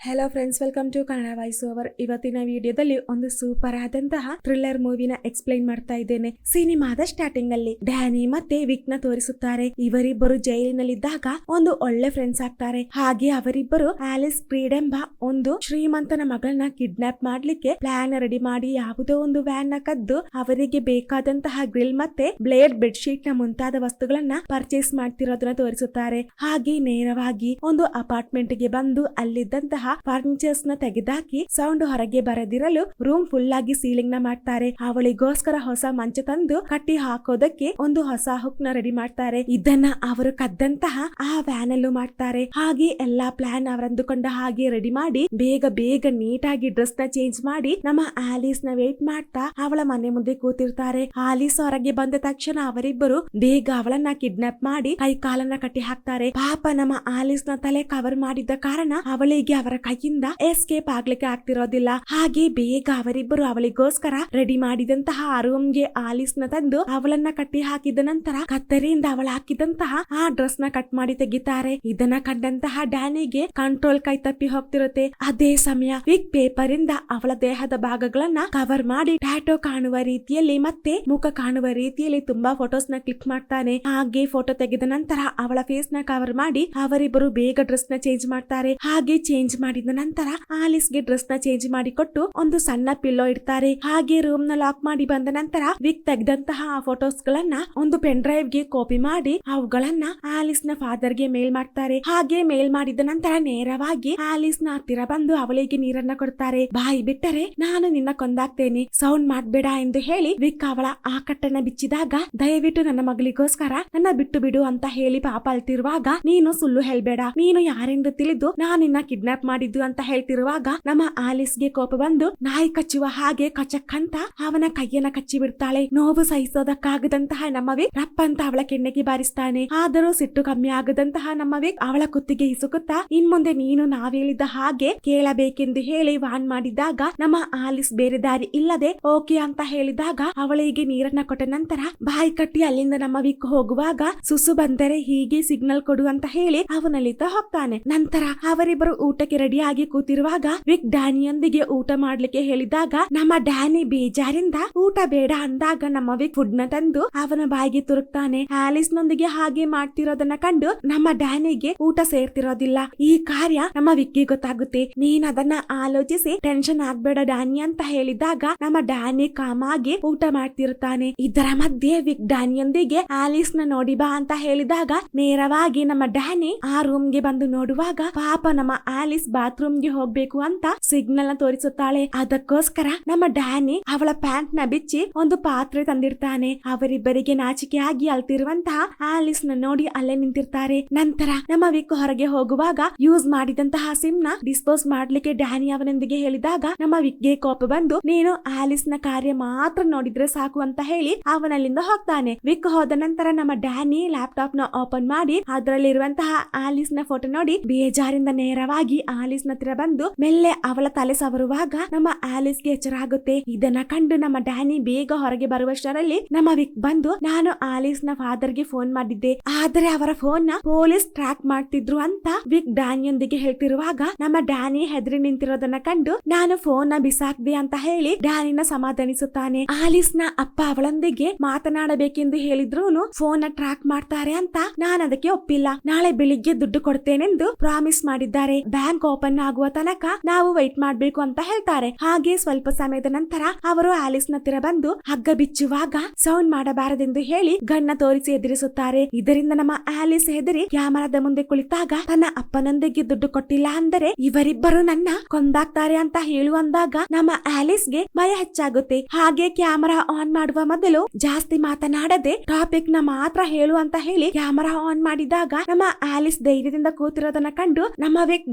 Hello friends welcome to Kannada voice over ಇವತ್ತಿನ ವಿಡಿಯೋದಲ್ಲಿ ಒಂದು ಸೂಪರ್ ಆದಂತಹ ಥ್ರಿಲ್ಲರ್ ಮೂವಿನ ಎಕ್ಸ್ಪ್ಲೈನ್ ಮಾಡ್ತಾ ಇದ್ದೇನೆ. ಸಿನಿಮಾದ ಸ್ಟಾರ್ಟಿಂಗ್ ಅಲ್ಲಿ ಡ್ಯಾನಿ ಮತ್ತೆ ವಿಕ್ನ ತೋರಿಸುತ್ತಾರೆ. ಇವರಿಬ್ಬರು ಜೈಲಿನಲ್ಲಿದ್ದಾಗ ಒಂದು ಒಳ್ಳೆ ಫ್ರೆಂಡ್ಸ್ ಆಗ್ತಾರೆ. ಹಾಗೆ ಅವರಿಬ್ಬರು ಆಲಿಸ್ ಕ್ರೀಡ್ ಎಂಬ ಒಂದು ಶ್ರೀಮಂತನ ಮಗಳನ್ನ ಕಿಡ್ನಾಪ್ ಮಾಡ್ಲಿಕ್ಕೆ ಪ್ಲಾನ್ ರೆಡಿ ಮಾಡಿ ಯಾವುದೋ ಒಂದು ವ್ಯಾನ್ನ ಕದ್ದು ಅವರಿಗೆ ಬೇಕಾದಂತಹ ಗ್ರಿಲ್ ಮತ್ತೆ ಬ್ಲೇಡ್ ಬೆಡ್ ಶೀಟ್ನ ಮುಂತಾದ ವಸ್ತುಗಳನ್ನ ಪರ್ಚೇಸ್ ಮಾಡ್ತಿರೋದನ್ನ ತೋರಿಸುತ್ತಾರೆ. ಹಾಗೆ ನೇರವಾಗಿ ಒಂದು ಅಪಾರ್ಟ್ಮೆಂಟ್ಗೆ ಬಂದು ಅಲ್ಲಿದ್ದಂತಹ ಫರ್ನಿಚರ್ಸ್ನ ತೆಗೆದಾಕಿ ಸೌಂಡ್ ಹೊರಗೆ ಬರದಿರಲು ರೂಮ್ ಫುಲ್ ಆಗಿ ಸೀಲಿಂಗ್ನ ಮಾಡ್ತಾರೆ. ಅವಳಿಗೋಸ್ಕರ ಹೊಸ ಮಂಚ ತಂದು ಕಟ್ಟಿ ಹಾಕೋದಕ್ಕೆ ಒಂದು ಹೊಸ ಹುಕ್ನ ರೆಡಿ ಮಾಡ್ತಾರೆ. ಇದನ್ನ ಅವರು ಕದ್ದಂತಹ ಆ ವ್ಯಾನ್ ಅಲ್ಲೂ ಮಾಡ್ತಾರೆ. ಹಾಗೆ ಎಲ್ಲಾ ಪ್ಲಾನ್ ಅವರಂದುಕೊಂಡ ಹಾಗೆ ರೆಡಿ ಮಾಡಿ ಬೇಗ ಬೇಗ ನೀಟಾಗಿ ಡ್ರೆಸ್ನ ಚೇಂಜ್ ಮಾಡಿ ನಮ್ಮ ಆಲೀಸ್ನ ವೇಟ್ ಮಾಡ್ತಾ ಅವಳ ಮನೆ ಮುಂದೆ ಕೂತಿರ್ತಾರೆ. ಆಲೀಸ್ ಹೊರಗೆ ಬಂದ ತಕ್ಷಣ ಅವರಿಬ್ಬರು ಬೇಗ ಅವಳನ್ನ ಕಿಡ್ನಾಪ್ ಮಾಡಿ ಕೈ ಕಾಲನ್ನ ಕಟ್ಟಿ ಹಾಕ್ತಾರೆ. ಪಾಪ ನಮ್ಮ ಆಲೀಸ್ನ ತಲೆ ಕವರ್ ಮಾಡಿದ್ದ ಕಾರಣ ಅವಳಿಗೆ ಅವರ ಕೈಯಿಂದ ಎಸ್ಕೇಪ್ ಆಗ್ಲಿಕ್ಕೆ ಆಗ್ತಿರೋದಿಲ್ಲ. ಹಾಗೆ ಬೇಗ ಅವರಿಬ್ಬರು ಅವಳಿಗೋಸ್ಕರ ರೆಡಿ ಮಾಡಿದಂತಹ ರೂಮ್ಗೆ ಆಲಿಸ್ನ ತಂದು ಅವಳನ್ನ ಕಟ್ಟಿ ಹಾಕಿದ ನಂತರ ಕತ್ತರಿಯಿಂದ ಅವಳ ಹಾಕಿದಂತಹ ಆ ಡ್ರೆಸ್ನ ಕಟ್ ಮಾಡಿ ತೆಗಿತಾರೆ. ಇದನ್ನ ಕಂಡಂತಹ ಡ್ಯಾನಿಗೆ ಕಂಟ್ರೋಲ್ ಕೈ ತಪ್ಪಿ ಹೋಗ್ತಿರುತ್ತೆ. ಅದೇ ಸಮಯ ವಿಕ್ ಪೇಪರ್ ಇಂದ ಅವಳ ದೇಹದ ಭಾಗಗಳನ್ನ ಕವರ್ ಮಾಡಿ ಟ್ಯಾಟೋ ಕಾಣುವ ರೀತಿಯಲ್ಲಿ ಮತ್ತೆ ಮುಖ ಕಾಣುವ ರೀತಿಯಲ್ಲಿ ತುಂಬಾ ಫೋಟೋಸ್ನ ಕ್ಲಿಕ್ ಮಾಡ್ತಾನೆ. ಹಾಗೆ ಫೋಟೋ ತೆಗೆದ ನಂತರ ಅವಳ ಫೇಸ್ನ ಕವರ್ ಮಾಡಿ ಅವರಿಬ್ಬರು ಬೇಗ ಡ್ರೆಸ್ನ ಚೇಂಜ್ ಮಾಡ್ತಾರೆ. ಹಾಗೆ ಚೇಂಜ್ ಮಾಡಿದ ನಂತರ ಆಲಿಸ್ಗೆ ಡ್ರೆಸ್ನ ಚೇಂಜ್ ಮಾಡಿ ಕೊಟ್ಟು ಒಂದು ಸಣ್ಣ ಪಿಲ್ಲೋ ಇಡ್ತಾರೆ. ಹಾಗೆ ರೂಮ್ನ ಲಾಕ್ ಮಾಡಿ ಬಂದ ನಂತರ ವಿಕ್ ತೆಗೆದಂತಹ ಫೋಟೋಸ್ ಗಳನ್ನ ಒಂದು ಪೆನ್ ಡ್ರೈವ್ಗೆ ಕಾಪಿ ಮಾಡಿ ಅವುಗಳನ್ನ ಆಲಿಸ್ನ ಫಾದರ್ಗೆ ಮೇಲ್ ಮಾಡ್ತಾರೆ. ಹಾಗೆ ಮೇಲ್ ಮಾಡಿದ ನಂತರ ನೇರವಾಗಿ ಆಲಿಸ್ನ ಹತ್ತಿರ ಬಂದು ಅವಳಿಗೆ ನೀರನ್ನ ಕೊಡ್ತಾರೆ. ಬಾಯಿ ಬಿಟ್ಟರೆ ನಾನು ನಿನ್ನ ಕೊಂದಾಗ್ತೇನೆ ಸೌಂಡ್ ಮಾಡ್ಬೇಡ ಎಂದು ಹೇಳಿ ವಿಕ್ ಅವಳ ಆ ಕಟ್ಟನ್ನ ಬಿಚ್ಚಿದಾಗ ದಯವಿಟ್ಟು ನನ್ನ ಮಗಳಿಗೋಸ್ಕರ ನನ್ನ ಬಿಟ್ಟು ಬಿಡು ಅಂತ ಹೇಳಿ ಪಾಪ ಅಳ್ತಿರುವಾಗ ನೀನು ಸುಳ್ಳು ಹೇಳ್ಬೇಡ. ನೀನು ಯಾರೆಂದು ತಿಳಿದು ನಾನು ನಿನ್ನ ಕಿಡ್ನಾಪ್ ಮಾಡಿದ್ದು ಅಂತ ಹೇಳ್ತಿರುವಾಗ ನಮ್ಮ ಆಲಿಸ್ಗೆ ಕೋಪ ಬಂದು, ನಾಯಿ ಕಚ್ಚುವ ಹಾಗೆ ಕಚ್ಚಕ್ಕಂತ ಅವನ ಕೈಯನ್ನ ಕಚ್ಚಿ ಬಿಡ್ತಾಳೆ. ನೋವು ಸಹಿಸೋದಕ್ಕಾಗದಂತಹ ನಮ್ಮ ರಪ್ಪಂತ ಅವಳ ಕೆಣ್ಣೆಗೆ ಬಾರಿಸ್ತಾನೆ. ಆದರೂ ಸಿಟ್ಟು ಕಮ್ಮಿ ಆಗದಂತಹ ನಮ್ಮ ವಿಕ್ ಅವಳ ಕುತ್ತಿಗೆ ಹಿಸುಕುತ್ತಾ ಇನ್ ಮುಂದೆ ನೀನು ನಾವೇಳಿದ ಹಾಗೆ ಕೇಳಬೇಕೆಂದು ಹೇಳಿ ವಾನ್ ಮಾಡಿದಾಗ ನಮ್ಮ ಆಲಿಸ್ ಬೇರೆ ದಾರಿ ಇಲ್ಲದೆ ಓಕೆ ಅಂತ ಹೇಳಿದಾಗ ಅವಳಿಗೆ ನೀರನ್ನ ಕೊಟ್ಟ ನಂತರ ಬಾಯಿ ಕಟ್ಟಿ ಅಲ್ಲಿಂದ ನಮ್ಮ ವಿಕ್ ಹೋಗುವಾಗ ಸುಸು ಬಂದರೆ ಹೀಗೆ ಸಿಗ್ನಲ್ ಕೊಡು ಅಂತ ಹೇಳಿ ಅವನಲ್ಲಿದ್ದ ಹೋಗ್ತಾನೆ. ನಂತರ ಅವರಿಬ್ಬರು ಊಟಕ್ಕೆ ರೆಡಿ ಆಗಿ ಕೂತಿರುವಾಗ ವಿಕ್ ಡ್ಯಾನಿಯೊಂದಿಗೆ ಊಟ ಮಾಡ್ಲಿಕ್ಕೆ ಹೇಳಿದಾಗ, ನಮ್ಮ ಡ್ಯಾನಿ ಬೇಜಾರಿಂದ ಊಟ ಬೇಡ ಅಂದಾಗ ನಮ್ಮ ವಿಕ್ ಫುಡ್ನ ತಂದು ಅವನ ಬಾಯಿಗೆ ತುರುಕ್ತಾನೆ. ಆಲಿಸ್ ನೊಂದಿಗೆ ಹಾಗೆ ಮಾಡ್ತಿರೋದನ್ನ ಕಂಡು ನಮ್ಮ ಡ್ಯಾನಿಗೆ ಊಟ ಸೇರ್ತಿರೋದಿಲ್ಲ. ಈ ಕಾರ್ಯ ನಮ್ಮ ವಿಕ್ಗೆ ಗೊತ್ತಾಗುತ್ತೆ. ನೀನ್ ಅದನ್ನ ಆಲೋಚಿಸಿ ಟೆನ್ಷನ್ ಆಗ್ಬೇಡ ಡ್ಯಾನಿ ಅಂತ ಹೇಳಿದಾಗ ನಮ್ಮ ಡ್ಯಾನಿ ಕಾಮಾಗಿ ಊಟ ಮಾಡ್ತಿರ್ತಾನೆ ಇದರ ಮಧ್ಯೆ ವಿಕ್ ಡ್ಯಾನಿಯೊಂದಿಗೆ ಆಲಿಸ್ನ ನೋಡಿ ಬಾ ಅಂತ ಹೇಳಿದಾಗ, ನೇರವಾಗಿ ನಮ್ಮ ಡ್ಯಾನಿ ಆ ರೂಮ್ಗೆ ಬಂದು ನೋಡುವಾಗ ಪಾಪ ನಮ್ಮ ಆಲಿಸ್ ಬಾತ್ರೂಮ್ಗೆ ಹೋಗ್ಬೇಕು ಅಂತ ಸಿಗ್ನಲ್ನ ತೋರಿಸುತ್ತಾಳೆ. ಅದಕ್ಕೋಸ್ಕರ ನಮ್ಮ ಡ್ಯಾನಿ ಅವಳ ಪ್ಯಾಂಟ್ನ ಬಿಚ್ಚಿ ಒಂದು ಪಾತ್ರೆ ತಂದಿರ್ತಾನೆ. ಅವರಿಬ್ಬರಿಗೆ ನಾಚಿಕೆ ಆಗಿ ಅಲ್ತಿರುವಂತಹ ಆಲಿಸ್ನ ನೋಡಿ ಅಲ್ಲೇ ನಿಂತಿರ್ತಾರೆ. ನಂತರ ನಮ್ಮ ವಿಕ್ ಹೊರಗೆ ಹೋಗುವಾಗ ಯೂಸ್ ಮಾಡಿದಂತಹ ಸಿಮ್ನ ಡಿಸ್ಪೋಸ್ ಮಾಡ್ಲಿಕ್ಕೆ ಡ್ಯಾನಿ ಅವನೊಂದಿಗೆ ಹೇಳಿದಾಗ ನಮ್ಮ ವಿಕ್ಗೆ ಕೋಪ ಬಂದು, ನೀನು ಆಲಿಸ್ನ ಕಾರ್ಯ ಮಾತ್ರ ನೋಡಿದ್ರೆ ಸಾಕು ಅಂತ ಹೇಳಿ ಅವನಲ್ಲಿಂದ ಹೋಗ್ತಾನೆ. ವಿಕ್ ಹೋದ ನಂತರ ನಮ್ಮ ಡ್ಯಾನಿ ಲ್ಯಾಪ್ಟಾಪ್ನ ಓಪನ್ ಮಾಡಿ, ಅದರಲ್ಲಿರುವಂತಹ ಆಲಿಸ್ನ ಫೋಟೋ ನೋಡಿ ಬೇಜಾರಿಂದ ನೇರವಾಗಿ ಆಲಿಸ್ ನ ಹತ್ರ ಬಂದು ಮೆಲ್ಲೆ ಅವಳ ತಲೆ ಸವರುವಾಗ ನಮ್ಮ ಆಲಿಸ್ಗೆ ಎಚ್ಚರ ಆಗುತ್ತೆ ಇದನ್ನ ಕಂಡು ನಮ್ಮ ಡ್ಯಾನಿ ಬೇಗ ಹೊರಗೆ ಬರುವಷ್ಟರಲ್ಲಿ ನಮ್ಮ ವಿಕ್ ಬಂದು, ನಾನು ಆಲಿಸ್ನ ಫಾದರ್ಗೆ ಫೋನ್ ಮಾಡಿದ್ದೆ. ಆದರೆ ಅವರ ಫೋನ್ನ ಪೊಲೀಸ್ ಟ್ರ್ಯಾಕ್ ಮಾಡ್ತಿದ್ರು ಅಂತ ವಿಕ್ ಡ್ಯಾನಿಯೊಂದಿಗೆ ಹೇಳ್ತಿರುವಾಗ ನಮ್ಮ ಡ್ಯಾನಿ ಹೆದರಿ ನಿಂತಿರೋದನ್ನ ಕಂಡು, ನಾನು ಫೋನ್ನ ಬಿಸಾಕ್ದೆ ಅಂತ ಹೇಳಿ ಡ್ಯಾನಿನ ಸಮಾಧಾನಿಸುತ್ತಾನೆ. ಆಲಿಸ್ನ ಅಪ್ಪ ಅವಳೊಂದಿಗೆ ಮಾತನಾಡಬೇಕೆಂದು ಹೇಳಿದ್ರು ಫೋನ್ನ ಟ್ರ್ಯಾಕ್ ಮಾಡ್ತಾರೆ ಅಂತ ನಾನು ಅದಕ್ಕೆ ಒಪ್ಪಿಲ್ಲ. ನಾಳೆ ಬೆಳಿಗ್ಗೆ ದುಡ್ಡು ಕೊಡ್ತೇನೆಂದು ಪ್ರಾಮಿಸ್ ಮಾಡಿದ್ದಾರೆ. ಬ್ಯಾಂಕ್ ಓಪನ್ ಆಗುವ ತನಕ ನಾವು ವೈಟ್ ಮಾಡ್ಬೇಕು ಅಂತ ಹೇಳ್ತಾರೆ. ಹಾಗೆ ಸ್ವಲ್ಪ ಸಮಯದ ನಂತರ ಅವರು ಆಲಿಸ್ ಹತ್ತಿರ ಬಂದು ಹಗ್ಗ ಬಿಚ್ಚುವಾಗ ಸೌಂಡ್ ಮಾಡಬಾರದೆಂದು ಹೇಳಿ ಗಣ್ಣ ತೋರಿಸಿ ಎದುರಿಸುತ್ತಾರೆ. ಇದರಿಂದ ನಮ್ಮ ಆಲಿಸ್ ಹೆದರಿ ಕ್ಯಾಮರಾದ ಮುಂದೆ ಕುಳಿತಾಗ ತನ್ನ ಅಪ್ಪನೊಂದಿಗೆ ದುಡ್ಡು ಕೊಟ್ಟಿಲ್ಲ ಅಂದರೆ ಇವರಿಬ್ಬರು ನನ್ನ ಕೊಂದಾಗ್ತಾರೆ ಅಂತ ಹೇಳುವಂದಾಗ ನಮ್ಮ ಆಲಿಸ್ಗೆ ಭಯ ಹೆಚ್ಚಾಗುತ್ತೆ. ಹಾಗೆ ಕ್ಯಾಮರಾ ಆನ್ ಮಾಡುವ ಮೊದಲು ಜಾಸ್ತಿ ಮಾತನಾಡದೆ ಟಾಪಿಕ್ನ ಮಾತ್ರ ಹೇಳು ಅಂತ ಹೇಳಿ ಕ್ಯಾಮರಾ ಆನ್ ಮಾಡಿದಾಗ ನಮ್ಮ ಆಲಿಸ್ ಧೈರ್ಯದಿಂದ ಕೂತಿರೋದನ್ನ ಕಂಡು ನಮ್ಮ ವಿಕ್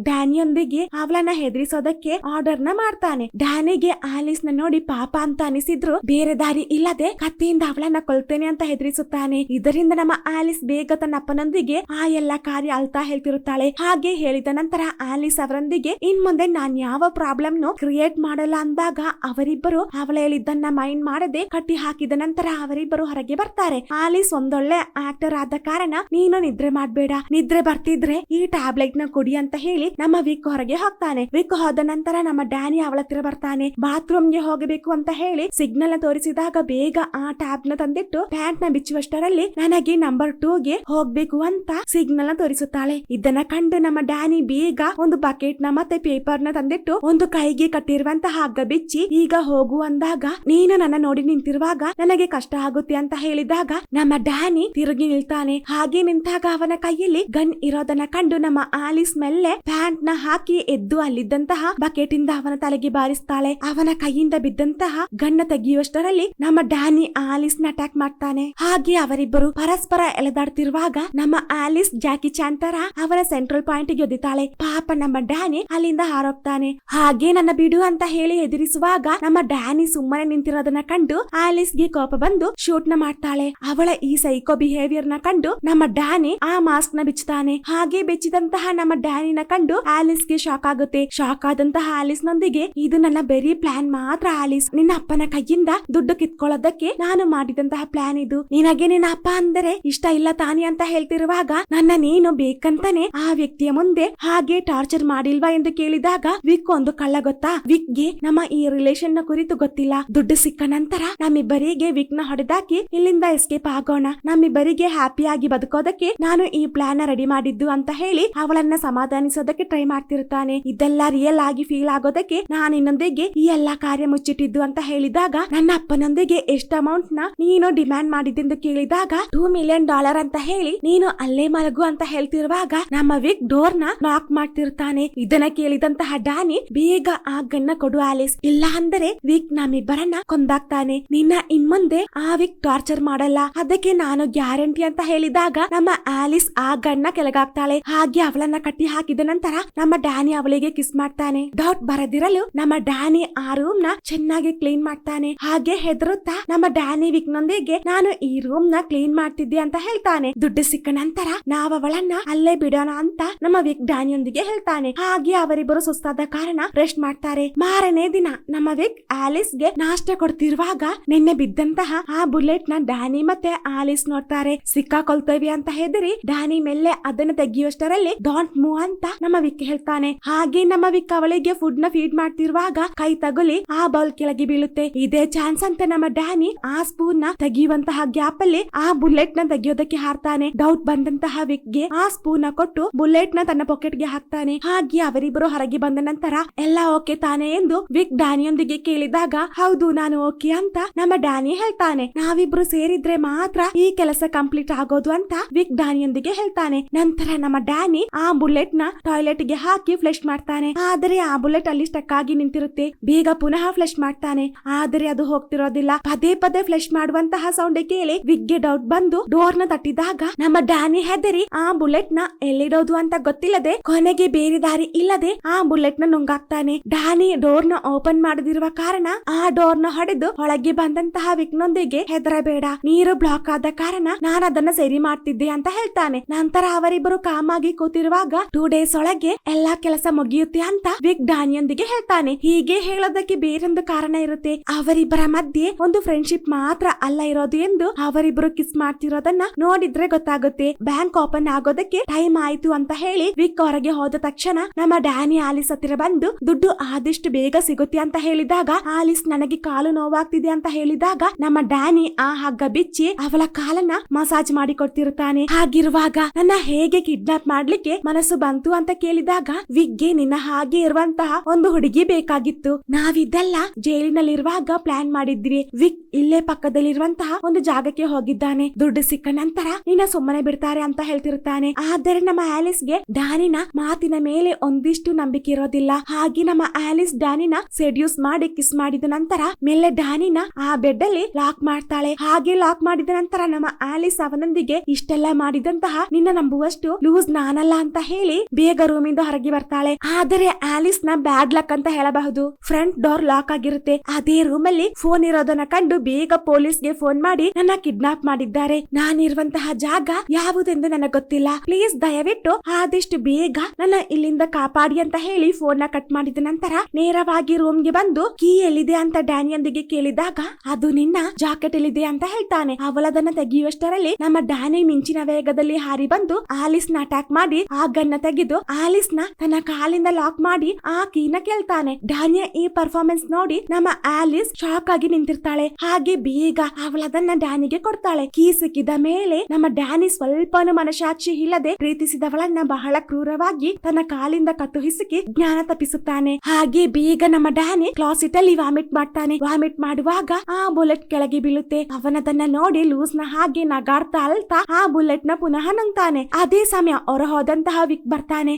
ಡ್ಯಾನಿಯೊಂದಿಗೆ ಅವಳನ್ನ ಹೆದರಿಸೋದಕ್ಕೆ ಆರ್ಡರ್ನ ಮಾಡ್ತಾನೆ. ಡ್ಯಾನಿಗೆ ಆಲಿಸ್ನ ನೋಡಿ ಪಾಪ ಅಂತ ಅನಿಸಿದ್ರು. ಬೇರೆ ದಾರಿ ಇಲ್ಲದೆ ಕತ್ತಿಯಿಂದ ಅವಳನ್ನ ಕೊಲ್ತೇನೆ ಅಂತ ಹೆದರಿಸುತ್ತಾನೆ. ಇದರಿಂದ ನಮ್ಮ ಆಲಿಸ್ ಬೇಗ ತನ್ನ ಅಪ್ಪನೊಂದಿಗೆ ಆ ಎಲ್ಲ ಕಾರ್ಯ ಅಳ್ತಾ ಹೇಳ್ತಿರುತ್ತಾಳೆ. ಹಾಗೆ ಹೇಳಿದ ನಂತರ ಆಲಿಸ್ ಅವರೊಂದಿಗೆ ಇನ್ ಮುಂದೆ ನಾನ್ ಯಾವ ಪ್ರಾಬ್ಲಮ್ ನು ಕ್ರಿಯೇಟ್ ಮಾಡಲ್ಲ ಅಂದಾಗ ಅವರಿಬ್ಬರು ಅವಳ ಹೇಳಿದ್ದನ್ನ ಮೈಂಡ್ ಮಾಡದೆ ಕಟ್ಟಿ ಹಾಕಿದ ನಂತರ ಅವರಿಬ್ಬರು ಹೊರಗೆ ಬರ್ತಾರೆ. ಆಲಿಸ್ ಒಂದೊಳ್ಳೆ ಆಕ್ಟರ್ ಆದ ಕಾರಣ ನೀನು ನಿದ್ರೆ ಮಾಡ್ಬೇಡ. ನಿದ್ರೆ ಬರ್ತಿದ್ರೆ ಈ ಟ್ಯಾಬ್ಲೆಟ್ನ ಕೊಡಿ ಅಂತ ಹೇಳಿ ನಮ್ಮ ವಿಕ್ ಹೊರಗೆ ಹೋಗ್ತಾನೆ. ವಿಕ್ ಹೋದ ನಂತರ ನಮ್ಮ ಡ್ಯಾನಿ ಅವಳ ಹತ್ರ ಬರ್ತಾನೆ. ಬಾತ್ರೂಮ್ಗೆ ಹೋಗಬೇಕು ಅಂತ ಹೇಳಿ ಸಿಗ್ನಲ್ ತೋರಿಸಿದಾಗ ಬೇಗ ಆ ಟ್ಯಾಬ್ನ ತಂದಿಟ್ಟು ಪ್ಯಾಂಟ್ನ ಬಿಚ್ಚುವಷ್ಟರಲ್ಲಿ ನನಗೆ ನಂಬರ್ ಟೂ ಗೆ ಹೋಗ್ಬೇಕು ಅಂತ ಸಿಗ್ನಲ್ನ ತೋರಿಸುತ್ತಾಳೆ. ಇದನ್ನ ಕಂಡು ನಮ್ಮ ಡ್ಯಾನಿ ಬೇಗ ಒಂದು ಬಕೆಟ್ನ ಮತ್ತೆ ಪೇಪರ್ನ ತಂದಿಟ್ಟು ಒಂದು ಕೈಗೆ ಕಟ್ಟಿರುವಂತಹ ಹಗ್ಗ ಬಿಚ್ಚಿ, ಈಗ ಹೋಗು ಅಂದಾಗ, ನೀನು ನನ್ನ ನೋಡಿ ನಿಂತಿರುವಾಗ ನನಗೆ ಕಷ್ಟ ಆಗುತ್ತೆ ಅಂತ ಹೇಳಿದಾಗ ನಮ್ಮ ಡ್ಯಾನಿ ತಿರುಗಿ ನಿಲ್ತಾನೆ. ಹಾಗೆ ನಿಂತಾಗ ಅವನ ಕೈಯಲ್ಲಿ ಗನ್ ಇರೋದನ್ನ ಕಂಡು ನಮ್ಮ ಆಲಿಸ್ ಮೆಲ್ಲೆ ಪ್ಯಾಂಟ್ನ ಹಾಕಿ ಎದ್ದು ಅಲ್ಲಿದ್ದಂತಹ ಬಕೆಟ್ ಇಂದ ಅವನ ತಲೆಗೆ ಬಾರಿಸ್ತಾಳೆ. ಅವನ ಕೈಯಿಂದ ಬಿದ್ದಂತಹ ಗಣ್ಣ ತೆಗೆಯುವಷ್ಟರಲ್ಲಿ ನಮ್ಮ ಡ್ಯಾನಿ ಆಲಿಸ್ನ ಅಟ್ಯಾಕ್ ಮಾಡ್ತಾನೆ. ಹಾಗೆ ಅವರಿಬ್ಬರು ಪರಸ್ಪರ ಎಳೆದಾಡ್ತಿರುವಾಗ ನಮ್ಮ ಆಲಿಸ್ ಜಾಕಿ ಚಾನ್ ತರ ಅವನ ಸೆಂಟ್ರಲ್ ಪಾಯಿಂಟ್ಗೆ ಒದ್ದಿತಾಳೆ ಪಾಪ ನಮ್ಮ ಡ್ಯಾನಿ ಅಲ್ಲಿಂದ ಹಾರೋಗ್ತಾನೆ. ಹಾಗೆ ನನ್ನ ಬಿಡು ಅಂತ ಹೇಳಿ ಎದುರಿಸುವಾಗ ನಮ್ಮ ಡ್ಯಾನಿ ಸುಮ್ಮನೆ ನಿಂತಿರೋದನ್ನ ಕಂಡು ಆಲಿಸ್ಗೆ ಕೋಪ ಬಂದು ಶೂಟ್ನ ಮಾಡ್ತಾಳೆ. ಅವಳ ಈ ಸೈಕೋ ಬಿಹೇವಿಯರ್ನ ಕಂಡು ನಮ್ಮ ಡ್ಯಾನಿ ಆ ಮಾಸ್ಕ್ನ ಬಿಚ್ಚುತ್ತಾನೆ ಹಾಗೆ ಬೆಚ್ಚಿದಂತಹ ನಮ್ಮ ಡ್ಯಾನಿನ ಕಂಡು ಆಲಿಸ್ ಗೆ ಶಾಕ್ ಆಗುತ್ತೆ. ಶಾಕ್ ಆದಂತಹ ಆಲಿಸ್ ನೊಂದಿಗೆ ಇದು ನನ್ನ ಬೆರಿ ಪ್ಲಾನ್ ಮಾತ್ರ ಆಲಿಸ್. ನಿನ್ನ ಅಪ್ಪನ ಕೈಯಿಂದ ದುಡ್ಡು ಕಿತ್ಕೊಳ್ಳೋದಕ್ಕೆ ನಾನು ಮಾಡಿದಂತಹ ಪ್ಲಾನ್ ಇದು. ನಿನಗೆ ನಿನ್ನ ಅಪ್ಪ ಅಂದರೆ ಇಷ್ಟ ಇಲ್ಲ ತಾನೆ ಅಂತ ಹೇಳ್ತಿರುವಾಗ ನನ್ನ ನೀನು ಬೇಕಂತಾನೆ ಆ ವ್ಯಕ್ತಿಯ ಮುಂದೆ ಹಾಗೆ ಟಾರ್ಚರ್ ಮಾಡಿಲ್ವಾ ಎಂದು ಕೇಳಿದಾಗ ವಿಕ್ ಒಂದು ಕಳ್ಳ ಗೊತ್ತಾ? ವಿಕ್ಗೆ ನಮ್ಮ ಈ ರಿಲೇಶನ್ನ ಕುರಿತು ಗೊತ್ತಿಲ್ಲ. ದುಡ್ಡು ಸಿಕ್ಕ ನಂತರ ನಮ್ಮಿಬ್ಬರಿಗೆ ವಿಕ್ನ ಹೊಡೆದಾಕಿ ಇಲ್ಲಿಂದ ಎಸ್ಕೇಪ್ ಆಗೋಣ. ನಮ್ಮಿಬ್ಬರಿಗೆ ಹ್ಯಾಪಿಯಾಗಿ ಬದುಕೋದಕ್ಕೆ ನಾನು ಈ ಪ್ಲಾನ್ ರೆಡಿ ಮಾಡಿದ್ದು ಅಂತ ಹೇಳಿ ಅವಳನ್ನ ಸಮಾಧಾನಿಸೋದಕ್ಕೆ ಟ್ರೈ ಮಾಡ್ತಿರ್ತಾನೆ ಇದೆಲ್ಲ ರಿಯಲ್ ಆಗಿ ಫೀಲ್ ಆಗೋದಕ್ಕೆ ನಾನು ಇನ್ನೊಂದಿಗೆ ಈ ಎಲ್ಲಾ ಕಾರ್ಯ ಮುಚ್ಚಿಟ್ಟಿದ್ದು ಅಂತ ಹೇಳಿದಾಗ ನನ್ನ ಅಪ್ಪನೊಂದಿಗೆ ಎಷ್ಟು ಅಮೌಂಟ್ನ ನೀನು ಡಿಮ್ಯಾಂಡ್ ಮಾಡಿದ್ದೆಂದು ಕೇಳಿದಾಗ ಟೂ ಮಿಲಿಯನ್ ಡಾಲರ್ ಅಂತ ಹೇಳಿ ನೀನು ಅಲ್ಲೇ ಮಲಗು ಅಂತ ಹೇಳ್ತಿರುವಾಗ ನಮ್ಮ ವಿಕ್ ಡೋರ್ನ ನಾಕ್ ಮಾಡ್ತಿರ್ತಾನೆ. ಇದನ್ನ ಕೇಳಿದಂತಹ ಡಾನಿ ಬೇಗ ಆ ಗನ್ನ ಕೊಡು ಆಲಿಸ್. ಇಲ್ಲ ಅಂದರೆ ವಿಕ್ ನಮ್ಮಿಬ್ಬರನ್ನ ಕೊಂದಾಗ್ತಾನೆ ನಿನ್ನ ಇನ್ಮುಂದೆ ಆ ವಿಕ್ ಟಾರ್ಚರ್ ಮಾಡಲ್ಲ. ಅದಕ್ಕೆ ನಾನು ಗ್ಯಾರಂಟಿ ಅಂತ ಹೇಳಿದಾಗ ನಮ್ಮ ಆಲಿಸ್ ಆ ಗಣ್ಣ ಕೆಳಗಾಗ್ತಾಳೆ ಹಾಗೆ ಅವಳನ್ನ ಕಟ್ಟಿ ಹಾಕಿದ ನಂತರ ನಮ್ಮ ಡ್ಯಾನಿ ಅವಳಿಗೆ ಕಿಸ್ ಮಾಡ್ತಾನೆ. ಡೌಟ್ ಬರದಿರಲು ನಮ್ಮ ಡ್ಯಾನಿ ಆ ರೂಮ್ನ ಚೆನ್ನಾಗಿ ಕ್ಲೀನ್ ಮಾಡ್ತಾನೆ. ಹಾಗೆ ಹೆದರುತ್ತಾ ನಮ್ಮ ಡ್ಯಾನಿ ವಿಕ್ ನೊಂದಿಗೆ ನಾನು ಈ ರೂಮ್ನ ಕ್ಲೀನ್ ಮಾಡ್ತಿದ್ದೆ ಅಂತ ಹೇಳ್ತಾನೆ. ದುಡ್ಡು ಸಿಕ್ಕ ನಂತರ ನಾವ್ ಅವಳನ್ನ ಅಲ್ಲೇ ಬಿಡೋಣ ಅಂತ ನಮ್ಮ ವಿಕ್ ಡ್ಯಾನಿಯೊಂದಿಗೆ ಹೇಳ್ತಾನೆ. ಹಾಗೆ ಅವರಿಬ್ಬರು ಸುಸ್ತಾದ ಕಾರಣ ರೆಸ್ಟ್ ಮಾಡ್ತಾರೆ. ಮಾರನೇ ದಿನ ನಮ್ಮ ವಿಕ್ ಆಲಿಸ್ಗೆ ನಾಷ್ಟ ಕೊಡ್ತಿರುವಾಗ ನಿನ್ನೆ ಬಿದ್ದಂತಹ ಆ ಬುಲೆಟ್ನ ಡ್ಯಾನಿ ಮತ್ತೆ ಆಲಿಸ್ ನೋಡ್ತಾರೆ. ಸಿಕ್ಕಾಕೊಳ್ತೇವೆ ಅಂತ ಹೆದರಿ ಡ್ಯಾನಿ ಮೇಲೆ ಅದನ್ನ ತೆಗೆಯುವಷ್ಟರಲ್ಲಿ ಡಾಂಟ್ ಮೂ ಅಂತ ನಮ್ಮ ವಿಕ್ ಹೇಳ್ತಾನೆ ಹಾಗೆ ನಮ್ಮ ವಿಕ್ ಅವಳಿಗೆ ಫುಡ್ನ ಫೀಡ್ ಮಾಡ್ತಿರುವಾಗ ಕೈ ತಗುಲಿ ಆ ಬೌಲ್ ಕೆಳಗೆ ಬೀಳುತ್ತೆ. ಇದೇ ಚಾನ್ಸ್ ಅಂತ ನಮ್ಮ ಡ್ಯಾನಿ ಆ ಸ್ಪೂನ್ನ ತೆಗೆಯುವಂತಹ ಗ್ಯಾಪ್ ಅಲ್ಲಿ ಆ ಬುಲೆಟ್ನ ತೆಗೆಯೋದಕ್ಕೆ ಹಾರ್ತಾನೆ. ಡೌಟ್ ಬಂದಂತಹ ವಿಕ್ಗೆ ಆ ಸ್ಪೂನ್ನ ಕೊಟ್ಟು ಬುಲೆಟ್ನ ತನ್ನ ಪಾಕೆಟ್ಗೆ ಹಾಕ್ತಾನೆ. ಹಾಗೆ ಅವರಿಬ್ಬರು ಹೊರಗೆ ಬಂದ ನಂತರ ಎಲ್ಲ ಓಕೆ ತಾನೆ ಎಂದು ವಿಕ್ ಡ್ಯಾನಿಯೊಂದಿಗೆ ಕೇಳಿದಾಗ, ಹೌದು, ನಾನು ಓಕೆ ಅಂತ ನಮ್ಮ ಡ್ಯಾನಿ ಹೇಳ್ತಾನೆ. ನಾವಿಬ್ರು ಸೇರಿದ್ರೆ ಮಾತ್ರ ಈ ಕೆಲಸ ಕಂಪ್ಲೀಟ್ ಆಗೋದು ಅಂತ ವಿಕ್ ಡ್ಯಾನಿಯೊಂದಿಗೆ ಹೇಳ್ತಾನೆ. ನಂತರ ನಮ್ಮ ಡ್ಯಾನಿ ಆ ಬುಲೆಟ್ನ ಟಾಯ್ಲೆಟ್ಗೆ ಹಾಕಿ ಫ್ಲೆಶ್ ಮಾಡ್ತಾನೆ? ಆದರೆ ಆ ಬುಲೆಟ್ ಅಲ್ಲಿ ಸ್ಟಕ್ ಆಗಿ ನಿಂತಿರುತ್ತೆ. ಬೇಗ ಪುನಃ ಫ್ಲಶ್ ಮಾಡ್ತಾನೆ. ಆದರೆ ಅದು ಹೋಗ್ತಿರೋದಿಲ್ಲ. ಪದೇ ಪದೇ ಫ್ಲಶ್ ಮಾಡುವಂತಹ ಸೌಂಡ್ ಕೇಳಿ ವಿಗ್ಗೆ ಡೌಟ್ ಬಂದು ಡೋರ್ನ ತಟ್ಟಿದಾಗ ನಮ್ಮ ಡ್ಯಾನಿ ಹೆದರಿ ಆ ಬುಲೆಟ್ನ ಎಲ್ಲಿಡೋದು ಅಂತ ಗೊತ್ತಿಲ್ಲದೆ ಕೊನೆಗೆ ಬೇರೆ ದಾರಿ ಇಲ್ಲದೆ ಆ ಬುಲೆಟ್ನ ನುಂಗಾಕ್ತಾನೆ. ಡ್ಯಾನಿ ಡೋರ್ನ ಓಪನ್ ಮಾಡದಿರುವ ಕಾರಣ ಆ ಡೋರ್ನ ಹೊಡೆದು ಒಳಗೆ ಬಂದಂತಹ ವಿಕ್ನೊಂದಿಗೆ ಹೆದರಬೇಡ. ನೀರು ಬ್ಲಾಕ್ ಆದ ಕಾರಣ ನಾನು ಅದನ್ನ ಸರಿ ಮಾಡ್ತಿದ್ದೆ ಅಂತ ಹೇಳ್ತಾನೆ. ನಂತರ ಅವರಿಬ್ಬರು ಕಾಮಾಗಿ ಕೂತಿರುವಾಗ ಟೂ ಡೇಸ್ ಒಳಗೆ ಎಲ್ಲಾ ಕೆಲಸ ಮುಗಿಯುತ್ತೆ ಅಂತ ವಿಕ್ ಡಾನಿಯೊಂದಿಗೆ ಹೇಳ್ತಾನೆ. ಹೀಗೆ ಹೇಳೋದಕ್ಕೆ ಬೇರೊಂದು ಕಾರಣ ಇರುತ್ತೆ. ಅವರಿಬ್ಬರ ಮಧ್ಯೆ ಒಂದು ಫ್ರೆಂಡ್ಶಿಪ್ ಮಾತ್ರ ಅಲ್ಲ ಇರೋದು ಎಂದು ಅವರಿಬ್ಬರು ಕಿಸ್ ಮಾಡ್ತಿರೋದನ್ನ ನೋಡಿದ್ರೆ ಗೊತ್ತಾಗುತ್ತೆ. ಬ್ಯಾಂಕ್ ಓಪನ್ ಆಗೋದಕ್ಕೆ ಟೈಮ್ ಆಯ್ತು ಅಂತ ಹೇಳಿ ವಿಕ್ ಹೊರಗೆ ಹೋದ ತಕ್ಷಣ ನಮ್ಮ ಡ್ಯಾನಿ ಆಲಿಸ್ ಹತ್ತಿರ ಬಂದು, ದುಡ್ಡು ಆದಷ್ಟು ಬೇಗ ಸಿಗುತ್ತೆ ಅಂತ ಹೇಳಿದಾಗ, ಆಲಿಸ್ ನನಗೆ ಕಾಲು ನೋವಾಗ್ತಿದೆ ಅಂತ ಹೇಳಿದಾಗ ನಮ್ಮ ಡ್ಯಾನಿ ಆ ಹಗ್ಗ ಬಿಚ್ಚಿ ಅವಳ ಕಾಲನ್ನ ಮಸಾಜ್ ಮಾಡಿ ಕೊಡ್ತಿರುತ್ತಾನೆ ಹಾಗಿರುವಾಗ ನನ್ನ ಹೇಗೆ ಕಿಡ್ನಾಪ್ ಮಾಡ್ಲಿಕ್ಕೆ ಮನಸ್ಸು ಬಂತು ಅಂತ ಕೇಳಿದಾಗ ವಿಗ್ಗೆ ನಿನ್ನ ಹಾಗೆ ಇರುವಂತಹ ಒಂದು ಹುಡುಗಿ ಬೇಕಾಗಿತ್ತು. ನಾವಿದೆಲ್ಲ ಜೈಲಿನಲ್ಲಿರುವಾಗ ಪ್ಲಾನ್ ಮಾಡಿದ್ವಿ. ವಿಕ್ ಇಲ್ಲೇ ಪಕ್ಕದಲ್ಲಿರುವಂತಹ ಒಂದು ಜಾಗಕ್ಕೆ ಹೋಗಿದ್ದಾನೆ. ದುಡ್ಡು ಸಿಕ್ಕ ನಂತರ ನಿನ್ನ ಸುಮ್ಮನೆ ಬಿಡ್ತಾರೆ ಅಂತ ಹೇಳ್ತಿರುತ್ತಾನೆ ಆದರೆ ನಮ್ಮ ಆಲಿಸ್ಗೆ ಡ್ಯಾನಿನ ಮಾತಿನ ಮೇಲೆ ಒಂದಿಷ್ಟು ನಂಬಿಕೆ ಇರೋದಿಲ್ಲ. ಹಾಗೆ ನಮ್ಮ ಆಲಿಸ್ ಡ್ಯಾನಿನ ಸೆಡ್ಯೂಸ್ ಮಾಡಿ ಕಿಸ್ ಮಾಡಿದ ನಂತರ ಮೇಲೆ ಡ್ಯಾನಿನ ಆ ಬೆಡ್ ಅಲ್ಲಿ ಲಾಕ್ ಮಾಡ್ತಾಳೆ. ಹಾಗೆ ಲಾಕ್ ಮಾಡಿದ ನಂತರ ನಮ್ಮ ಆಲಿಸ್ ಅವನೊಂದಿಗೆ ಇಷ್ಟೆಲ್ಲ ಮಾಡಿದಂತಹ ನಿನ್ನ ನಂಬುವಷ್ಟು ಲೂಸ್ ನಾನಲ್ಲ ಅಂತ ಹೇಳಿ ಬೇಗ ರೂಮಿಂದ ಹೊರಗೆ ಬರ್ತಾಳೆ. ಆದರೆ ಆಲಿಸ್ನ ಬ್ಯಾಡ್ ಲಕ್ ಅಂತ ಹೇಳಬಹುದು. ಫ್ರಂಟ್ ಡೋರ್ ಲಾಕ್ ಆಗಿರುತ್ತೆ. ಅದೇ ರೂಮ್ ಅಲ್ಲಿ ಫೋನ್ ಇರೋದನ್ನ ಕಂಡು ಬೇಗ ಪೊಲೀಸ್ಗೆ ಫೋನ್ ಮಾಡಿ ನನ್ನ ಕಿಡ್ನಾಪ್ ಮಾಡಿದ್ದಾರೆ. ನಾನಿರುವಂತಹ ಜಾಗ ಯಾವುದೆಂದು ನನಗೆ ಗೊತ್ತಿಲ್ಲ. ಪ್ಲೀಸ್ ದಯವಿಟ್ಟು ಆದಷ್ಟು ಬೇಗ ನನ್ನ ಇಲ್ಲಿಂದ ಕಾಪಾಡಿ ಅಂತ ಹೇಳಿ ಫೋನ್ನ ಕಟ್ ಮಾಡಿದ ನಂತರ ನೇರವಾಗಿ ರೂಮ್ಗೆ ಬಂದು, ಕೀ ಎಲ್ಲಿದೆ? ಅಂತ ಡ್ಯಾನಿಯೊಂದಿಗೆ ಕೇಳಿದಾಗ, ಅದು ನಿನ್ನ ಜಾಕೆಟ್ ಎಲ್ಲಿದೆ ಅಂತ ಹೇಳ್ತಾನೆ. ಅವಳದನ್ನ ತೆಗೆಯುವಷ್ಟರಲ್ಲಿ ನಮ್ಮ ಡ್ಯಾನಿ ಮಿಂಚಿನ ವೇಗದಲ್ಲಿ ಹಾರಿ ಬಂದು ಆಲಿಸ್ನ ಅಟ್ಯಾಕ್ ಮಾಡಿ ಆ ಗನ್ನ ತೆಗೆದು ಆಲಿಸ್ನ ತನ್ನ ಕಾಲಿಂದ ಲಾಕ್ ಮಾಡಿ ಆ ಕೀನ ಕೇಳ್ತಾನೆ. ಡಾನಿಯಾ ಈ ಪರ್ಫಾರ್ಮೆನ್ಸ್ ನೋಡಿ ನಮ್ಮ ಆಲಿಸ್ ಶಾಕ್ ಆಗಿ ನಿಂತಿರ್ತಾಳೆ. ಹಾಗೆ ಬೇಗ ಅವಳದನ್ನ ಡ್ಯಾನಿಗೆ ಕೊಡ್ತಾಳೆ. ಕೀ ಸಿಕ್ಕಿದ ಮೇಲೆ ನಮ್ಮ ಡ್ಯಾನಿ ಸ್ವಲ್ಪನೂ ಮನಸಾಕ್ಷಿ ಇಲ್ಲದೆ ಪ್ರೀತಿಸಿದವಳನ್ನ ಬಹಳ ಕ್ರೂರವಾಗಿ ತನ್ನ ಕಾಲಿಂದ ಕತ್ತು ಹಿಸುಕಿ ಜ್ಞಾನ ತಪ್ಪಿಸುತ್ತಾನೆ. ಹಾಗೆ ಬೇಗ ನಮ್ಮ ಡ್ಯಾನಿ ಕ್ಲಾಸಿಟ್ ಅಲ್ಲಿ ವಾಮಿಟ್ ಮಾಡ್ತಾನೆ. ವಾಮಿಟ್ ಮಾಡುವಾಗ ಆ ಬುಲೆಟ್ ಕೆಳಗೆ ಬೀಳುತ್ತೆ. ಅವನದನ್ನ ನೋಡಿ ಲೂಸ್ನ ಹಾಗೆ ನಗಾಡ್ತಾ ಅಲ್ತಾ ಆ ಬುಲೆಟ್ನ ಪುನಃ ನಂಗ್ತಾನೆ. ಅದೇ ಸಮಯ ಹೊರಹೋದಂತಹ ವಿಕ್ ಬರ್ತಾನೆ.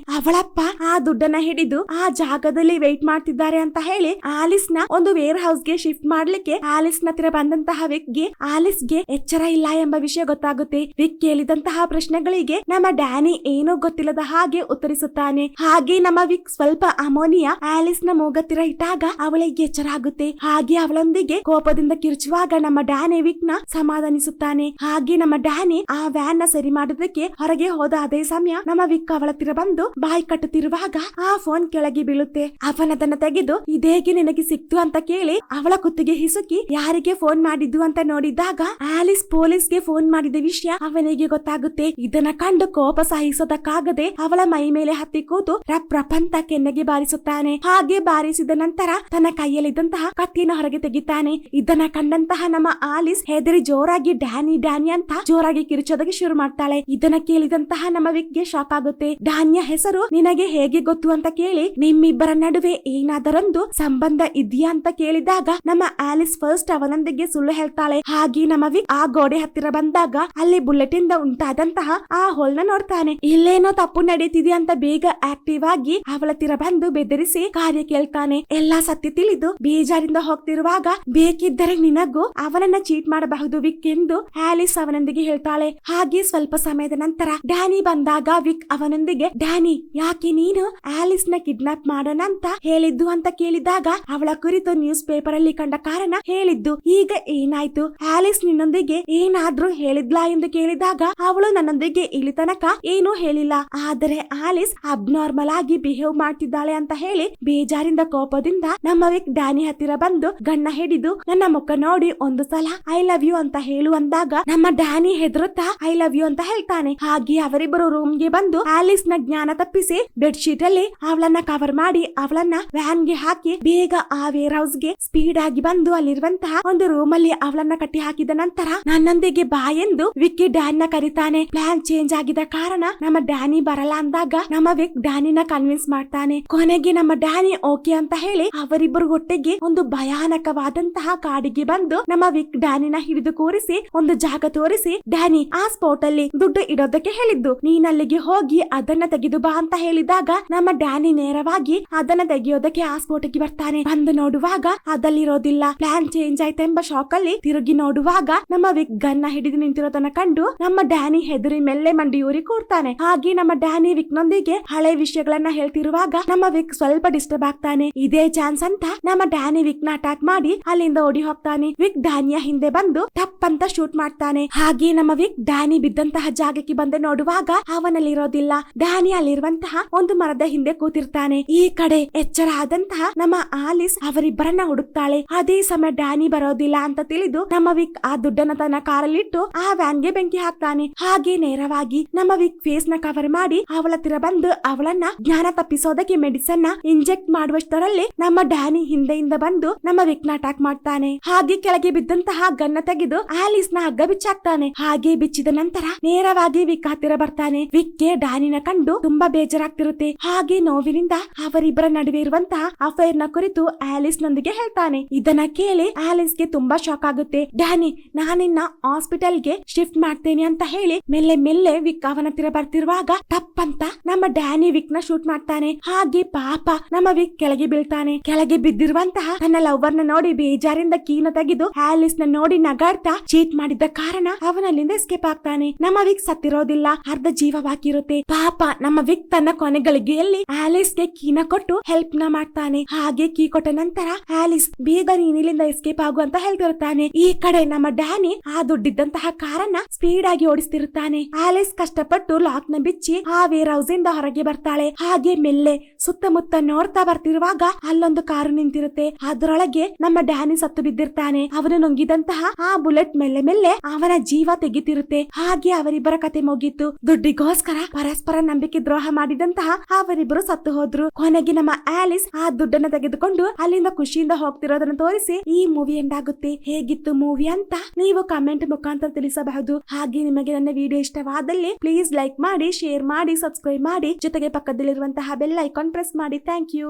ಅವಳಪ್ಪ ಆ ದುಡ್ಡನ್ನ ಹಿಡಿದು ಆ ಜಾಗದಲ್ಲಿ ವೆಯ್ಟ್ ಮಾಡ್ತಿದ್ದಾರೆ ಅಂತ ಹೇಳಿ ಆಲಿಸ್ ಒಂದು ವೇರ್ ಹೌಸ್ಗೆ ಶಿಫ್ಟ್ ಮಾಡ್ಲಿಕ್ಕೆ ಆಲಿಸ್ ಹತ್ರ ಬಂದಂತಹ ವಿಕ್ಗೆ ಆಲಿಸ್ಗೆ ಎಚ್ಚರ ಇಲ್ಲ ಎಂಬ ವಿಷಯ ಗೊತ್ತಾಗುತ್ತೆ. ವಿಕ್ ಕೇಳಿದಂತಹ ಪ್ರಶ್ನೆಗಳಿಗೆ ನಮ್ಮ ಡ್ಯಾನಿ ಏನೂ ಗೊತ್ತಿಲ್ಲದ ಹಾಗೆ ಉತ್ತರಿಸುತ್ತಾನೆ. ಹಾಗೆ ನಮ್ಮ ವಿಕ್ ಸ್ವಲ್ಪ ಅಮೋನಿಯಾ ಆಲಿಸ್ನ ಮೂಗತ್ತಿರ ಇಟ್ಟಾಗ ಅವಳಿಗೆ ಎಚ್ಚರ ಆಗುತ್ತೆ. ಹಾಗೆ ಅವಳೊಂದಿಗೆ ಕೋಪದಿಂದ ಕಿರುಚುವಾಗ ನಮ್ಮ ಡ್ಯಾನಿ ವಿಕ್ನ ಸಮಾಧಾನಿಸುತ್ತಾನೆ. ಹಾಗೆ ನಮ್ಮ ಡ್ಯಾನಿ ಆ ವ್ಯಾನ್ನ ಸರಿ ಮಾಡೋದಕ್ಕೆ ಹೊರಗೆ ಹೋದ ಅದೇ ಸಮಯ ನಮ್ಮ ವಿಕ್ ಅವಳತ್ತಿರ ಬಂದು ಬಾಯಿ ಕಟ್ಟುತ್ತಿರುವಾಗ ಆ ಫೋನ್ ಕೆಳಗೆ ಬೀಳುತ್ತೆ. ಅವನದನ್ನ ತೆಗೆದು ಇದೇಗೆ ನಿನಗೆ ಸಿಕ್ತು? ಅಂತ ಕೇಳಿ ಅವಳ ಕುತ್ತಿಗೆ ಹಿಸುಕಿ, ಯಾರಿಗೆ ಫೋನ್ ಮಾಡಿದ್ದು? ಅಂತ ನೋಡಿದಾಗ ಆಲಿಸ್ ಪೊಲೀಸ್ಗೆ ಫೋನ್ ಮಾಡಿದ ವಿಷಯ ಅವನಿಗೆ ಗೊತ್ತಾಗುತ್ತೆ. ಇದನ್ನ ಕಂಡು ಕೋಪ ಸಹಿಸೋದಕ್ಕಾಗದೆ ಅವಳ ಮೈ ಮೇಲೆ ಹತ್ತಿ ಕೂತು ರ ಕೆನ್ನೆಗೆ ಬಾರಿಸುತ್ತಾನೆ. ಹಾಗೆ ಬಾರಿಸಿದ ನಂತರ ತನ್ನ ಕೈಯಲ್ಲಿದ್ದಂತಹ ಕತ್ತಿನ ಹೊರಗೆ ತೆಗಿತಾನೆ. ಇದನ್ನ ಕಂಡಂತಹ ನಮ್ಮ ಆಲಿಸ್ ಹೆದರಿ ಜೋರಾಗಿ ಡ್ಯಾನಿ ಡ್ಯಾನಿ ಅಂತ ಜೋರಾಗಿ ಕಿರುಚೋದಕ್ಕೆ ಶುರು ಮಾಡ್ತಾಳೆ. ಇದನ್ನ ಕೇಳಿದಂತಹ ನಮ್ಮ ವಿಕ್ಗೆ ಶಾಕ್ ಆಗುತ್ತೆ. ಡ್ಯಾನಿಯ ಹೆಸರು ನಿನಗೆ ಹೇಗೆ ಗೊತ್ತು ಅಂತ ಕೇಳಿ ನಿಮ್ಮಿಬ್ಬರ ನಡುವೆ ಏನಾದರೊಂದು ಸಂಬಂಧ ಇದೆಯಾ ಅಂತ ಕೇಳಿದಾಗ ನಮ್ಮ ಆಲಿಸ್ ಫಸ್ಟ್ ಅವನೊಂದಿಗೆ ಸುಳ್ಳು ಹೇಳ್ತಾಳೆ. ಹಾಗೆ ನಮ್ಮ ವಿಕ್ ಆ ಗೋಡೆ ಹತ್ತಿರ ಬಂದಾಗ ಅಲ್ಲಿ ಬುಲೆಟ್ ಇಂದ ಉಂಟಾದಂತಹ ಆ ಹೋಲ್ನ ನೋಡ್ತಾನೆ. ಇಲ್ಲೇನೋ ತಪ್ಪು ನಡೀತಿದೆ ಅಂತ ಬೇಗ ಆಕ್ಟಿವ್ ಆಗಿ ಅವಳ ಬಂದು ಬೆದರಿಸಿ ಕಾರ್ಯ ಕೇಳ್ತಾನೆ. ಎಲ್ಲಾ ಸತ್ಯ ತಿಳಿದು ಬೇಜಾರಿಂದ ಹೋಗ್ತಿರುವಾಗ ಬೇಕಿದ್ದರೆ ನಿನಗೂ ಅವನನ್ನ ಚೀಟ್ ಮಾಡಬಹುದು ವಿಕ್ ಎಂದು ಆಲಿಸ್ ಅವನೊಂದಿಗೆ ಹೇಳ್ತಾಳೆ. ಹಾಗೆ ಸ್ವಲ್ಪ ಸಮಯದ ನಂತರ ಡ್ಯಾನಿ ಬಂದಾಗ ವಿಕ್ ಅವನೊಂದಿಗೆ, ಡ್ಯಾನಿ, ಯಾಕೆ ನೀನು ಆಲಿಸ್ನ ಕಿಡ್ನಾಪ್ ಮಾಡೋಣ ಅಂತ ಹೇಳಿದ್ದು ಅಂತ ಕೇಳಿದಾಗ ಅವಳ ಕುರಿತು ನ್ಯೂಸ್ ಪೇಪರ್ ಅಲ್ಲಿ ಕಂಡ ಕಾರಣ ಹೇಳಿದ್ದು. ಈಗ ಏನಾಯ್ತು? ಆಲಿಸ್ ನಿನ್ನೊಂದಿಗೆ ಏನಾದ್ರೂ ಹೇಳಿದ್ಲಾ ಎಂದು ಕೇಳಿದಾಗ ಅವಳು ನನ್ನೊಂದಿಗೆ ಇಲ್ಲಿ ತನಕ ಏನೂ ಹೇಳಿಲ್ಲ. ಆದರೆ ಆಲಿಸ್ ಅಬ್ನಾರ್ಮಲ್ ಆಗಿ ಬಿಹೇವ್ ಮಾಡ್ತಿದ್ದಾಳೆ ಅಂತ ಹೇಳಿ ಬೇಜಾರಿಂದ ಕೋಪದಿಂದ ನಮ್ಮ ವಿಕ್ ಡ್ಯಾನಿ ಹತ್ತಿರ ಬಂದು ಗಣ್ಣ ಹಿಡಿದು, ನನ್ನ ಮುಖ ನೋಡಿ ಒಂದು ಸಲ ಐ ಲವ್ ಯು ಅಂತ ಹೇಳು ಅಂದಾಗ ನಮ್ಮ ಡ್ಯಾನಿ ಹೆದರುತ್ತಾ ಐ ಲವ್ ಯು ಅಂತ ಹೇಳ್ತಾನೆ. ಹಾಗೆ ಅವರಿಬ್ಬರು ರೂಮ್ಗೆ ಬಂದು ಆಲಿಸ್ನ ಜ್ಞಾನ ತಪ್ಪಿಸಿ ಬೆಡ್ ಶೀಟ್ ಅಲ್ಲಿ ಅವಳನ್ನ ಕವರ್ ಮಾಡಿ ಅವಳನ್ನ ವ್ಯಾನ್ಗೆ ಹಾಕಿ ಬೇಗ ಆ ವೇರ್ ಹೌಸ್ಗೆ ಸ್ಪೀಡ್ ಆಗಿ ಬಂದು ಅಲ್ಲಿರುವಂತಹ ಒಂದು ರೂಮ್ ಅಲ್ಲಿ ಅವಳನ್ನ ಕಟ್ಟಿ ಹಾಕಿದ ನಂತರ ನನ್ನೊಂದಿಗೆ ಬಾ ಎಂದು ವಿಕ್ಕಿ ಡ್ಯಾನ್ನ ಕರೀತಾನೆ. ಪ್ಲಾನ್ ಚೇಂಜ್ ಆಗಿದ ಕಾರಣ ನಮ್ಮ ಡ್ಯಾನಿ ಬರಲ್ಲ ಅಂದಾಗ ನಮ್ಮ ವಿಕ್ ಡ್ಯಾನಿನ ಕನ್ವಿನ್ಸ್ ಮಾಡ್ತಾನೆ. ಕೊನೆಗೆ ನಮ್ಮ ಡ್ಯಾನಿ ಓಕೆ ಅಂತ ಹೇಳಿ ಅವರಿಬ್ಬರು ಒಟ್ಟಿಗೆ ಒಂದು ಭಯಾನಕವಾದಂತಹ ಕಾಡಿಗೆ ಬಂದು ನಮ್ಮ ವಿಕ್ ಡ್ಯಾನಿನ ಹಿಡಿದು ಕೂರಿಸಿ ಒಂದು ಜಾಗ ತೋರಿಸಿ, ಡ್ಯಾನಿ, ಆ ಸ್ಪಾಟ್ ಅಲ್ಲಿ ದುಡ್ಡು ಇಡೋದಕ್ಕೆ ಹೇಳಿದ್ದು. ನೀನಲ್ಲಿಗೆ ಹೋಗಿ ಅದನ್ನ ತೆಗೆದು ಬಾ ಅಂತ ಹೇಳಿದಾಗ ನಮ್ಮ ಡ್ಯಾನಿ ನೇರವಾಗಿ ಅದನ್ನ ತೆಗೆಯೋದಕ್ಕೆ ಆ ಸ್ಫೋಟಕ್ಕೆ ಬರ್ತಾನೆ. ಬಂದು ನೋಡುವಾಗ ಅದಲ್ಲಿರೋದಿಲ್ಲ. ಪ್ಲಾನ್ ಚೇಂಜ್ ಆಯ್ತೆಂಬ ಶಾಕ್ ಅಲ್ಲಿ ತಿರುಗಿ ನೋಡುವಾಗ ನಮ್ಮ ವಿಕ್ ಗನ್ನ ಹಿಡಿದು ನಿಂತಿರೋದನ್ನ ಕಂಡು ನಮ್ಮ ಡ್ಯಾನಿ ಹೆದರಿ ಮೆಲ್ಲೆ ಮಂಡಿಯೂರಿ ಕೂರ್ತಾನೆ ಹಾಗೆ ನಮ್ಮ ಡ್ಯಾನಿ ವಿಕ್ ನೊಂದಿಗೆ ಹಳೆ ವಿಷಯಗಳನ್ನ ಹೇಳ್ತಿರುವಾಗ ನಮ್ಮ ವಿಕ್ ಸ್ವಲ್ಪ ಡಿಸ್ಟರ್ಬ್ ಆಗ್ತಾನೆ. ಇದೇ ಚಾನ್ಸ್ ಅಂತ ನಮ್ಮ ಡ್ಯಾನಿ ವಿಕ್ನ ಅಟ್ಯಾಕ್ ಮಾಡಿ ಅಲ್ಲಿಂದ ಓಡಿ ಹೋಗ್ತಾನೆ. ವಿಕ್ ಡ್ಯಾನಿಯ ಹಿಂದೆ ಬಂದು ಟಪ್ ಅಂತ ಶೂಟ್ ಮಾಡ್ತಾನೆ. ಹಾಗೆ ನಮ್ಮ ವಿಕ್ ಡ್ಯಾನಿ ಬಿದ್ದಂತಹ ಜಾಗಕ್ಕೆ ಬಂದು ನೋಡುವಾಗ ಅವನಲ್ಲಿರೋದಿಲ್ಲ. ಡ್ಯಾನಿ ಅಲ್ಲಿರುವಂತಹ ಒಂದು ಮರದ ಹಿಂದೆ ಕೂತಿರ್ತಾನೆ. ಈ ಕಡೆ ಎಚ್ಚರ ಆದಂತಹ ನಮ್ಮ ಆಲಿಸ್ ಅವರಿಬ್ಬರನ್ನ ಹುಡುಕ್ತಾಳೆ. ಅದೇ ಸಮಯ ಡ್ಯಾನಿ ಬರೋದಿಲ್ಲ ಅಂತ ತಿಳಿದು ನಮ್ಮ ವಿಕ್ ಆ ದುಡ್ಡನ್ನ ತನ್ನ ಕಾರಲ್ಲಿಟ್ಟು ಆ ವ್ಯಾನ್ಗೆ ಬೆಂಕಿ ಹಾಕ್ತಾನೆ. ಹಾಗೆ ನೇರವಾಗಿ ನಮ್ಮ ವಿಕ್ ಫೇಸ್ನ ಕವರ್ ಮಾಡಿ ಅವಳ ಹತ್ತಿರ ಬಂದು ಅವಳನ್ನ ಜ್ಞಾನ ತಪ್ಪಿಸೋದಕ್ಕೆ ಮೆಡಿಸನ್ನ ಇಂಜೆಕ್ಟ್ ಮಾಡುವಷ್ಟರಲ್ಲಿ ನಮ್ಮ ಡ್ಯಾನಿ ಹಿಂದೆಯಿಂದ ಬಂದು ನಮ್ಮ ವಿಕ್ನ ಅಟ್ಯಾಕ್ ಮಾಡ್ತಾನೆ. ಹಾಗೆ ಕೆಳಗೆ ಬಿದ್ದಂತಹ ಗನ್ನ ತೆಗೆದು ಆಲಿಸ್ನ ಹಗ್ಗ ಬಿಚ್ಚಾಕ್ತಾನೆ. ಹಾಗೆ ಬಿಚ್ಚಿದ ನಂತರ ನೇರವಾಗಿ ವಿಕ್ ಹತ್ತಿರ ಬರ್ತಾನೆ. ವಿಕ್ಗೆ ಡ್ಯಾನಿನ ಕಂಡು ತುಂಬಾ ಬೇಜಾರಾಗ್ತಿರುತ್ತೆ ಹಾಗೆ ನೋವಿನಿಂದ ಅವರಿಬ್ಬರ ನಡುವೆ ಇರುವಂತಹ ಅಫೈರ್ನ ಕುರಿತು ಆಲಿಸ್ ನೊಂದಿಗೆ ಹೇಳ್ತಾನೆ. ಇದನ್ನ ಕೇಳಿ ಆಲಿಸ್ಗೆ ತುಂಬಾ ಶಾಕ್ ಆಗುತ್ತೆ. ಡ್ಯಾನಿ, ನಾನಿನ್ನ ಹಾಸ್ಪಿಟಲ್ಗೆ ಶಿಫ್ಟ್ ಮಾಡ್ತೇನೆ ಅಂತ ಹೇಳಿ ಮೆಲ್ಲೆ ಮೆಲ್ಲೆ ವಿಕ್ ಅವನ ಹತ್ತಿರ ಬರ್ತಿರುವಾಗ ತಪ್ಪಂತ ನಮ್ಮ ಡ್ಯಾನಿ ವಿಕ್ನ ಶೂಟ್ ಮಾಡ್ತಾನೆ. ಹಾಗೆ ಪಾಪ ನಮ್ಮ ವಿಕ್ ಕೆಳಗೆ ಬೀಳ್ತಾನೆ. ಕೆಳಗೆ ಬಿದ್ದಿರುವಂತಹ ತನ್ನ ಲವರ್ನ ನೋಡಿ ಬೇಜಾರಿಂದ ಕೀನ ತೆಗೆದು ಆಲಿಸ್ನ ನೋಡಿ ನಗಾಡ್ತಾ ಚೀಟ್ ಮಾಡಿದ್ದ ಕಾರಣ ಅವನಲ್ಲಿಂದ ಎಸ್ಕೇಪ್ ಆಗ್ತಾನೆ. ನಮ್ಮ ವಿಕ್ ಸತ್ತಿರೋದಿಲ್ಲ. ಅರ್ಧ ಜೀವವಾಗಿರುತ್ತೆ ಪಾಪ ನಮ್ಮ ವಿಕ್ ತನ್ನ ಕೊನೆಗಳಿಗೆಯಲ್ಲಿ ಆಲಿಸ್ಗೆ ಕೀನ ಕೊಟ್ಟು ಹೆಲ್ಪ್ನ ಮಾಡ್ತಾನೆ. ಹಾಗೆ ಕೀ ಕೊಟ್ಟ ನಂತರ ಆಲಿಸ್ ಬೇಗ ನೀನಿಲಿಂದ ಎಸ್ಕೇಪ್ ಆಗು ಅಂತ ಹೇಳ್ತಿರುತ್ತಾನೆ. ಈ ಕಡೆ ನಮ್ಮ ಡ್ಯಾನಿ ಆ ದುಡ್ಡಿದ್ದಂತಹ ಕಾರನ್ನ ಸ್ಪೀಡ್ ಆಗಿ ಓಡಿಸ್ತಿರುತ್ತಾನೆ. ಆಲಿಸ್ ಕಷ್ಟಪಟ್ಟು ಲಾಕ್ನ ಬಿಚ್ಚಿ ಆ ವೇರ್ ಹೌಸ್ ಇಂದ ಹೊರಗೆ ಬರ್ತಾಳೆ. ಹಾಗೆ ಮೆಲ್ಲೆ ಸುತ್ತಮುತ್ತ ನೋಡ್ತಾ ಬರ್ತಿರುವಾಗ ಅಲ್ಲೊಂದು ಕಾರು ನಿಂತಿರುತ್ತೆ. ಅದರೊಳಗೆ ನಮ್ಮ ಡ್ಯಾನಿ ಸತ್ತು ಬಿದ್ದಿರ್ತಾನೆ. ಅವನು ನುಂಗಿದಂತಹ ಆ ಬುಲೆಟ್ ಮೆಲ್ಲೆ ಮೆಲ್ಲೆ ಅವನ ಜೀವ ತೆಗಿತಿರುತ್ತೆ. ಹಾಗೆ ಅವರಿಬ್ಬರ ಕತೆ ಮುಗೀತು. ದುಡ್ಡಿಗೋಸ್ಕರ ಪರಸ್ಪರ ನಂಬಿಕೆ ದ್ರೋಹ ಮಾಡಿದಂತಹ ಇರುವಂತಹ ಅವರಿಬ್ಬರು ಸತ್ತು ಹೋದ್ರು. ಕೊನೆಗೆ ನಮ್ಮ ಆಲಿಸ್ ಆ ದುಡ್ಡನ್ನ ತೆಗೆದುಕೊಂಡು ಅಲ್ಲಿಂದ ಖುಷಿಯಿಂದ ಹೋಗ್ತಿರೋದನ್ನ ತೋರಿಸಿ ಈ ಮೂವಿ ಎಂಡ್ ಆಗುತ್ತೆ ಹೇಗಿತ್ತು ಮೂವಿ ಅಂತ ನೀವು ಕಮೆಂಟ್ ಮುಖಾಂತರ ತಿಳಿಸಬಹುದು. ಹಾಗೆ ನಿಮಗೆ ನನ್ನ ವಿಡಿಯೋ ಇಷ್ಟವಾದಲ್ಲಿ ಪ್ಲೀಸ್ ಲೈಕ್ ಮಾಡಿ ಶೇರ್ ಮಾಡಿ ಸಬ್ಸ್ಕ್ರೈಬ್ ಮಾಡಿ. ಜೊತೆಗೆ ಪಕ್ಕದಲ್ಲಿರುವಂತಹ ಬೆಲ್ ಐಕಾನ್ ಪ್ರೆಸ್ ಮಾಡಿ. Thank you